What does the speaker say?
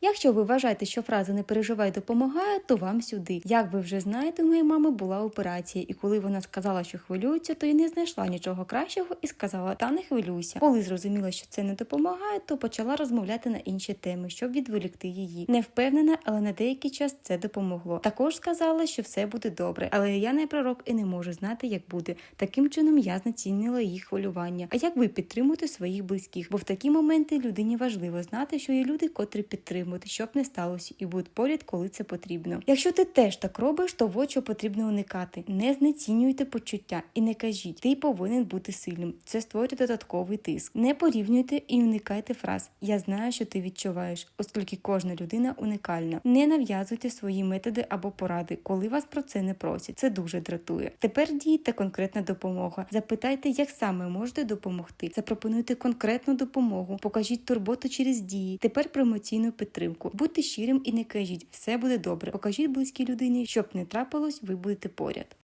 Якщо ви вважаєте, що фраза не переживай допомагає, то вам сюди. Як ви вже знаєте, у моєї мами була операція, і коли вона сказала, що хвилюється, то й не знайшла нічого кращого і сказала: Та не хвилюйся. Коли зрозуміла, що це не допомагає, то почала розмовляти на інші теми, щоб відволікти її. Не впевнена, але на деякий час це допомогло. Також сказала, що все буде добре, але я не пророк і не можу знати, як буде. Таким чином я знецінила їх хвилювання. А як ви підтримуєте своїх близьких? Бо в такі моменти людині важливо знати, що є люди, котрі підтримують, щоб не сталося, і будуть поряд, коли це потрібно. Якщо ти теж так робиш, то от що потрібно уникати. Не знецінюйте почуття і не кажіть, ти повинен бути сильним. Це створює додатковий тиск. Не порівнюйте і уникайте фраз. Я знаю, що ти відчуваєш, оскільки кожна людина унікальна. Не нав'язуйте свої методи або поради, коли вас про це не просять. Це дуже дратує. Тепер дійте конкретна допомога. Запитайте, як саме можете допомогти. Запропонуйте конкретну допомогу. Покажіть турботу через дії. Тепер про емоційну підтримку. Будьте щирим і не кажіть, все буде добре. Покажіть близькій людині, щоб не трапилось, ви будете поряд.